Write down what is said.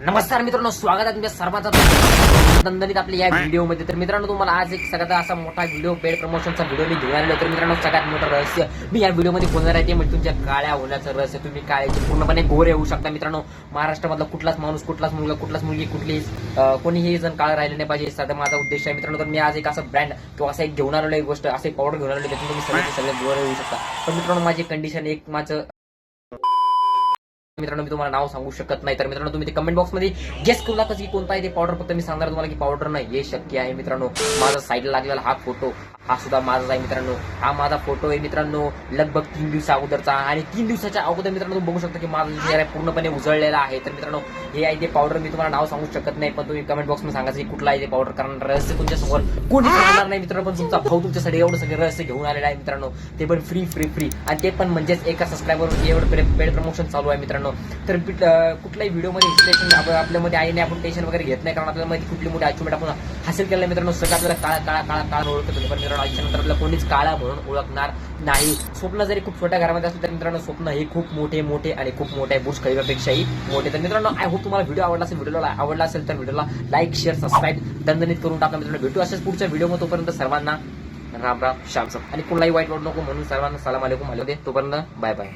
नमस्कार मित्रांनो स्वागत आहे तुमच्या सर्वांचा दणदणीत आपल्या या व्हिडिओमध्ये. तर मित्रांनो तुम्हाला आज एक सगळ्यात असा मोठा व्हिडिओ पेड प्रमोशनचा व्हिडिओ मी घेऊन आलेलो तर मित्रांनो सगळ्यात मोठं रहस्य मी या व्हिडिओमध्ये बोलणार आहे ते म्हणजे तुमच्या काळ्या होण्याचं रहस्य. तुम्ही काळ्याचे पूर्णपणे गोरे होऊ शकता मित्रांनो. महाराष्ट्रामधला कुठलाच माणूस कुठलाच मुलगा कुठलाच मुलगी कुठलीच कोणीही जण काळ राहिले नाही पाहिजे सध्या माझा उद्देश आहे मित्रांनो. तर मी आज एक असं ब्रँड किंवा असं एक घेऊन आलेलो एक गोष्ट असं एक पावडर घेऊन आलेलो त्यातून तुम्ही सगळे सगळे गोरे होऊ शकता. पण मित्रांनो माझी कंडिशन एक माझं मित्रांनो मी तुम्हाला नाव सांगू शकत नाही. तर मित्रांनो तुम्ही ते कमेंट बॉक्समध्ये गेस करू नका की कोणता आहे ते पावडर फक्त मी सांगणार तुम्हाला की पावडर नाही हे शक्य आहे मित्रांनो. माझा साईडला लागलेला हा फोटो हा सुद्धा माझाच आहे मित्रांनो. हा माझा फोटो आहे मित्रांनो लगभग तीन दिवसा अगोदरचा. आणि तीन दिवसाच्या अगोदर मित्रांनो तुम्ही बघू शकता की माझा चेहरा आहे पूर्णपणे उजळलेला आहे. तर मित्रांनो हे आहे ते पावडर मी तुम्हाला नाव सांगू शकत नाही पण तुम्ही कमेंट बॉक्समध्ये सांगायचं की कुठला आहे ते पावडर कारण रहस्य तुमच्यासमोर कोणी सांगणार नाही मित्रांनो पण तुमचा भाऊ तुमच्यासाठी एवढं सगळे रहस्य घेऊन आलेला आहे मित्रांनो. ते पण फ्री फ्री फ्री आणि ते पण म्हणजेच एका सबस्क्रायबरवर एवढं पेड प्रमोशन चालू आहे मित्रांनो. तर कुठल्याही व्हिडिओमध्ये इन्स्पिरेशन आपल्यामध्ये आहे नाही आपण टेन्शन वगैरे घेत नाही. कारण आपल्यामध्ये कुठली मोठी अचिव्हमेंट आपण हासिल केलं मित्रांनो सगळं आपल्याला काळा काळा काळा काळा ओळखत होते. पण मित्रांनो आयुष्यानंतर आपल्याला कोणीच काळा म्हणून ओळखणार नाही. स्वप्न जरी खूप छोट्या घरामध्ये असलं तर मित्रांनो स्वप्न हे खूप मोठे मोठे आणि खूप मोठे आहे बुर्ज खलिफापेक्षाही मोठे. तर मित्रांनो आय होप तुम्हाला व्हिडिओ आवडला असेल व्हिडिओला आवडला असेल तर व्हिडिओला लाईक शेअर सबस्क्राईब दणदणीत करून टाका. मित्रांनो भेटू असेच पुढच्या व्हिडिओमध्ये तोपर्यंत सर्वांना राम राम श्याम आणि कुणालाही वाईट वाटू नको म्हणून सर्वांना सलाम आलेकुम. आले होते तोपर्यंत बाय बाय